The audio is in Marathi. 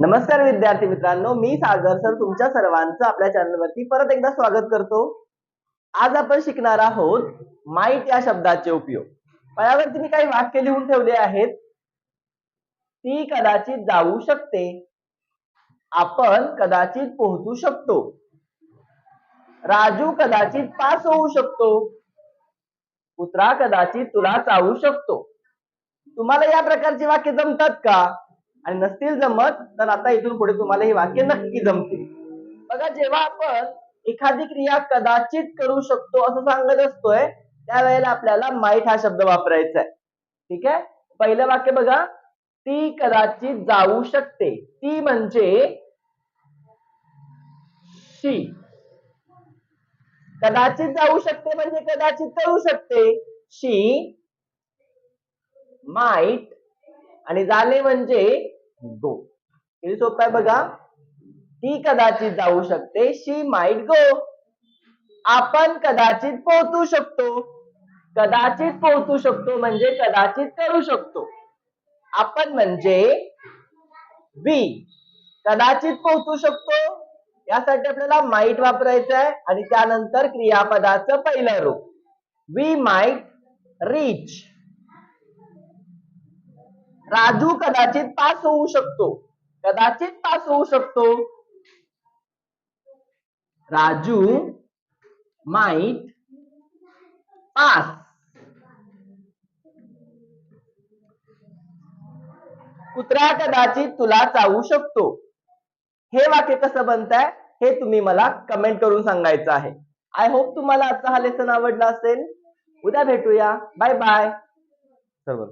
नमस्कार विद्यार्थी मित्रांनो मी सागर सर तुमच्या सर्वांचं आपल्या चॅनलवरती परत एकदा स्वागत करतो. आज आपण शिकणार आहोत माईट या शब्दाचे उपयोग. पयावरती मी काही वाक्य लिहून ठेवले आहेत. ती कदाचित जाऊ शकते. आपण कदाचित पोहोचू शकतो. राजू कदाचित पास होऊ शकतो. कुत्रा कदाचित तुला चावू शकतो. तुम्हाला या प्रकारची वाक्य जमतात का? आणि नसतील जमत तर आता इथून पुढे तुम्हाला ही वाक्य नक्की जमतील. बघा जेव्हा आपण एखादी क्रिया कदाचित करू शकतो असं सांगत असतोय त्यावेळेला आपल्याला माईट हा शब्द वापरायचा आहे ठीक आहे? पहिलं वाक्य बघा. ती कदाचित जाऊ शकते. ती म्हणजे शी. कदाचित जाऊ शकते म्हणजे कदाचित करू शकते. शी माईट आणि जाणे म्हणजे गो. किती सोपं आहे बघा? ती कदाचित जाऊ शकते शी माईट गो. आपण कदाचित पोहोचू शकतो. कदाचित पोहोचू शकतो म्हणजे कदाचित करू शकतो. आपण म्हणजे वी. कदाचित पोहोचू शकतो. यासाठी आपल्याला माईट वापरायचं आहे आणि त्यानंतर क्रियापदाचं पहिलं रूप. We might reach. राजू कदाचित पास होऊ शकतो. कदाचित पास होऊ शकतो. राजू माईट पास कुत्रा कदाचित तुला चावू शकतो. हे वाक्य कसं बनताय? हे तुम्ही मला कमेंट करून सांगायचं आहे. आय होप तुम्हाला आजचा हा लेसन आवडला असेल. उद्या भेटूया. बाय बाय सर्व